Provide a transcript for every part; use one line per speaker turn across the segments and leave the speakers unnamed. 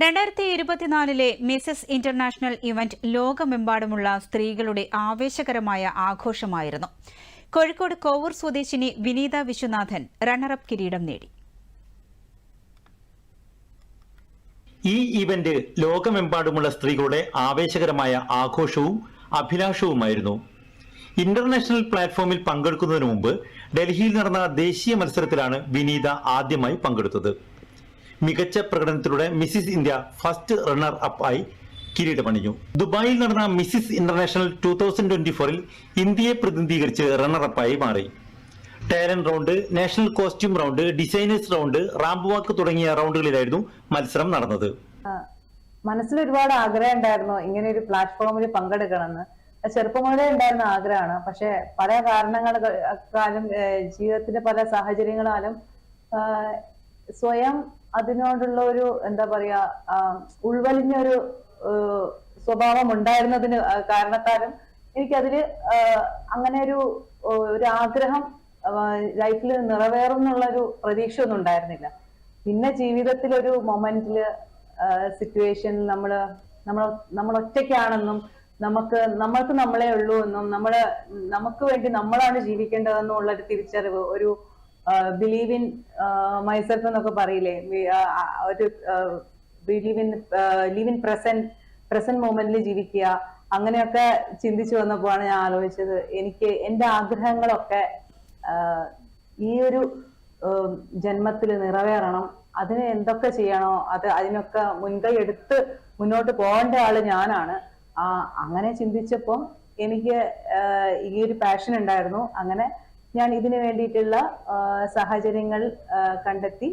രണ്ടായിരത്തി ഇരുപത്തിനാലിലെ Mises international event ലോകമെമ്പാടുമുള്ള സ്ത്രീകളുടെ ആവേശകരമായ ആഘോഷമായിരുന്നു. കോഴിക്കോട് കോവൂർ സ്വദേശിനി വിനീത വിശ്വനാഥൻ റണ്ണറപ്പ് കിരീടം നേടി.
ഈ ഇവന്റ് ലോകമെമ്പാടുമുള്ള സ്ത്രീകളുടെ ആവേശകരമായ ആഘോഷവും അഭിലാഷവുമായിരുന്നു. ഇന്റർനാഷണൽ പ്ലാറ്റ്ഫോമിൽ പങ്കെടുക്കുന്നതിന് മുമ്പ് ഡൽഹിയിൽ നടന്ന ദേശീയ മത്സരത്തിലാണ് വിനീത ആദ്യമായി പങ്കെടുത്തത്. മികച്ച പ്രകടനത്തിലൂടെ Mrs India first runner up ആയി കിരീടമണിഞ്ഞു. ദുബായിൽ നടന്ന Mrs international two thousand twenty ഫോറിൽ ഇന്ത്യയെ പ്രതിനിധീകരിച്ച് റണ്ണർ അപ്പായി മാറി. Talent round national costume round designers round ramp walk തുടങ്ങിയ റൗണ്ടുകളിലായിരുന്നു മത്സരം നടന്നത്.
മനസ്സിൽ ഒരുപാട് ആഗ്രഹം ഉണ്ടായിരുന്നു ഇങ്ങനെ ഒരു പ്ലാറ്റ്ഫോമിൽ പങ്കെടുക്കണമെന്ന്. ചെറുപ്പം മുതലേ ഉണ്ടായിരുന്ന ആഗ്രഹമാണ്. പക്ഷെ പല ഏഹ് ജീവിതത്തിന്റെ പല സാഹചര്യങ്ങളാലും സ്വയം അതിനോടുള്ള ഒരു എന്താ പറയാ ഉൾവലിഞ്ഞ ഒരു സ്വഭാവം ഉണ്ടായിരുന്നതിന് കാരണത്താലും എനിക്കതിൽ അങ്ങനെ ഒരു ഒരു ആഗ്രഹം ലൈഫിൽ നിറവേറും എന്നുള്ളൊരു പ്രതീക്ഷ ഒന്നും ഉണ്ടായിരുന്നില്ല. പിന്നെ ജീവിതത്തിൽ ഒരു സിറ്റുവേഷൻ നമ്മൾ നമ്മൾ നമ്മൾ ഒറ്റയ്ക്കാണെന്നും നമുക്ക് നമ്മൾക്ക് നമ്മളെ ഉള്ളൂ എന്നും നമ്മൾ നമുക്ക് വേണ്ടി നമ്മളാണ് ജീവിക്കേണ്ടതെന്നുള്ള ഒരു തിരിച്ചറിവ് ഒരു ബിലീവ് ഇൻ മൈസെൽഫ് എന്നൊക്കെ പറയില്ലേ? ഒരു believe in live in present present മൊമെന്റിൽ ജീവിക്കുക. അങ്ങനെയൊക്കെ ചിന്തിച്ചു വന്നപ്പോഴാണ് ഞാൻ ആലോചിച്ചത്. എനിക്ക് എന്റെ ആഗ്രഹങ്ങളൊക്കെ ഈ ഒരു ജന്മത്തിൽ നിറവേറണം. അതിന് എന്തൊക്കെ ചെയ്യണോ അത് അതിനൊക്കെ മുൻകൈ എടുത്ത് മുന്നോട്ട് പോകേണ്ട ആൾ ഞാനാണ്. അങ്ങനെ ചിന്തിച്ചപ്പോൾ എനിക്ക് ഈ ഒരു പാഷൻ ഉണ്ടായിരുന്നു. അങ്ങനെ ഞാൻ ഇതിനു വേണ്ടിയിട്ടുള്ള സാഹചര്യങ്ങൾ കണ്ടെത്തി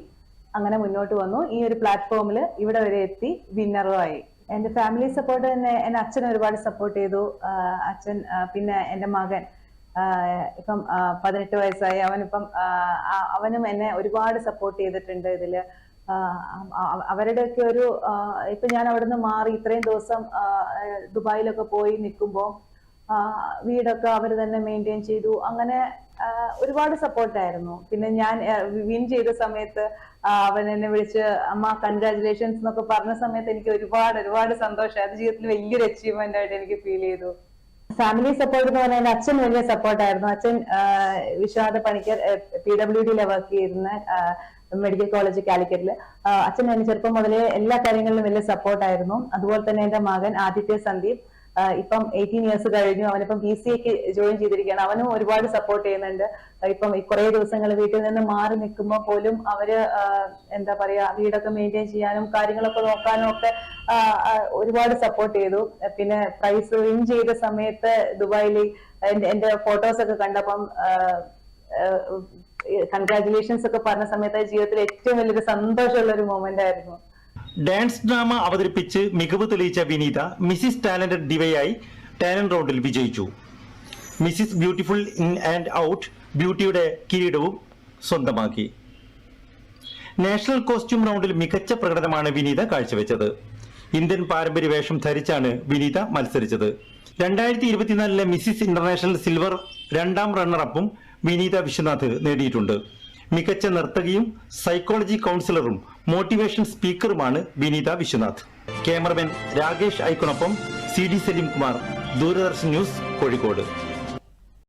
അങ്ങനെ മുന്നോട്ട് വന്നു. ഈ ഒരു പ്ലാറ്റ്ഫോമിൽ ഇവിടെ വരെ എത്തി വിന്നറുമായി. എന്റെ ഫാമിലി സപ്പോർട്ട് തന്നെ എന്നെ അച്ഛൻ ഒരുപാട് സപ്പോർട്ട് ചെയ്തു. അച്ഛൻ പിന്നെ എന്റെ മകൻ ഇപ്പം പതിനെട്ട് വയസ്സായി. അവനിപ്പം അവനും എന്നെ ഒരുപാട് സപ്പോർട്ട് ചെയ്തിട്ടുണ്ട് ഇതിൽ. അവരുടെയൊക്കെ ഒരു ഇപ്പൊ ഞാൻ അവിടുന്ന് മാറി ഇത്രയും ദിവസം ദുബായിലൊക്കെ പോയി നിൽക്കുമ്പോൾ വീടൊക്കെ അവർ തന്നെ മെയിന്റെയിൻ ചെയ്തു. അങ്ങനെ ഒരുപാട് സപ്പോർട്ടായിരുന്നു പിന്നെ ഞാൻ വിൻ ചെയ്ത സമയത്ത് അവൻ എന്നെ വിളിച്ച് അമ്മ കൺഗ്രാചുലേഷൻസ് എന്നൊക്കെ പറഞ്ഞ സമയത്ത് എനിക്ക് ഒരുപാട് ഒരുപാട് സന്തോഷം. അത് ജീവിതത്തിൽ വലിയൊരു അച്ചീവ്മെന്റ് ആയിട്ട് എനിക്ക് ഫീൽ ചെയ്തു. ഫാമിലി സപ്പോർട്ട് എന്ന് പറഞ്ഞാൽ അച്ഛൻ വലിയ സപ്പോർട്ടായിരുന്നു അച്ഛൻ വിശ്വനാഥ പണിക്കർ പി ഡബ്ല്യു ഡിയിലെ വർക്ക് ചെയ്യുന്ന മെഡിക്കൽ കോളേജ് കാലിക്കറ്റിൽ. അച്ഛൻ എന്നെ ചെറുപ്പം മുതലേ എല്ലാ കാര്യങ്ങളിലും വലിയ സപ്പോർട്ടായിരുന്നു അതുപോലെ തന്നെ എന്റെ മകൻ ആദിത്യ സന്ദീപ്. ഇപ്പം എയ്റ്റീൻ ഇയേഴ്സ് കഴിഞ്ഞു അവനിപ്പം ബി സി എക്ക് ജോയിൻ ചെയ്തിരിക്കുകയാണ്. അവനും ഒരുപാട് സപ്പോർട്ട് ചെയ്യുന്നുണ്ട്. ഇപ്പം കുറെ ദിവസങ്ങൾ വീട്ടിൽ നിന്ന് മാറി നിൽക്കുമ്പോൾ പോലും അവർ എന്താ പറയാ വീടൊക്കെ മെയിന്റെയിൻ ചെയ്യാനും കാര്യങ്ങളൊക്കെ നോക്കാനും ഒക്കെ ഒരുപാട് സപ്പോർട്ട് ചെയ്തു. പിന്നെ പ്രൈസ് വിൻ ചെയ്ത സമയത്ത് ദുബായിൽ എന്റെ ഫോട്ടോസ് ഒക്കെ കണ്ടപ്പം കൺഗ്രാറ്റുലേഷൻസ് ഒക്കെ പറഞ്ഞ സമയത്ത് ജീവിതത്തിൽ ഏറ്റവും വലിയൊരു സന്തോഷമുള്ള ഒരു മൊമെന്റ് ആയിരുന്നു.
ഡാൻസ് ഡ്രാമ അവതരിപ്പിച്ച് മികവ് തെളിയിച്ച വിനീത മിസിസ് ടാലന്റഡ് ഡിവയായി ടാലന്റ് റൗണ്ടിൽ വിജയിച്ചു. Mrs beautiful in and out ബ്യൂട്ടിയുടെ കിരീടവും സ്വന്തമാക്കി. നാഷണൽ കോസ്റ്റ്യൂം റൗണ്ടിൽ മികച്ച പ്രകടനമാണ് വിനീത കാഴ്ചവെച്ചത്. ഇന്ത്യൻ പാരമ്പര്യ വേഷം ധരിച്ചാണ് വിനീത മത്സരിച്ചത്. രണ്ടായിരത്തി ഇരുപത്തിനാലിലെ മിസിസ് ഇന്റർനാഷണൽ സിൽവർ രണ്ടാം റണ്ണറപ്പും വിനീത വിശ്വനാഥ് നേടിയിട്ടുണ്ട്. മികച്ച നർത്തകിയും സൈക്കോളജി കൗൺസിലറും മോട്ടിവേഷൻ സ്പീക്കറുമാണ് Vineetha Viswanath. Cameraman Rakesh ഐക്കൊണൊപ്പം C D Salimkumar. Doordarshan news Kozhikode.